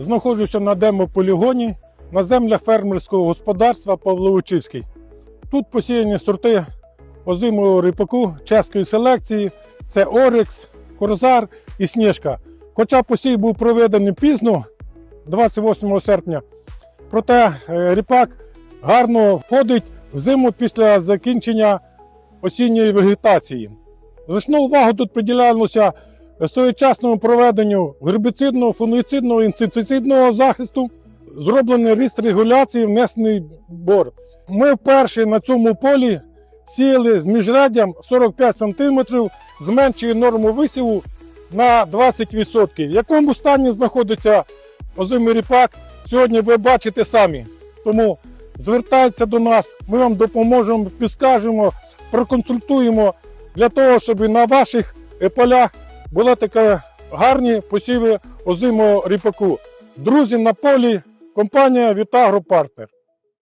знаходжуся на демополігоні на землях фермерського господарства Павловичівський. Тут посіяні сорти озимого ріпаку чеської селекції. Це Орикс, Корзар і Сніжка. Хоча посій був проведений пізно, 28 серпня, проте е, ріпак гарно входить в зиму після закінчення осінньої вегетації. Значну увагу тут приділялося своєчасному проведенню гербіцидного, фунгіцидного, інсектицидного захисту, зроблений ріст регуляції, внесений бор. Ми вперше на цьому полі сіяли з міжряддям 45 см, зменшує норму висіву на 20%. В якому стані знаходиться озимий ріпак, сьогодні ви бачите самі. Тому звертайтеся до нас, ми вам допоможемо, підскажемо, проконсультуємо для того, щоб на ваших полях були така гарні посіви озимого ріпаку. Друзі на полі, компанія Вітагро Партнер.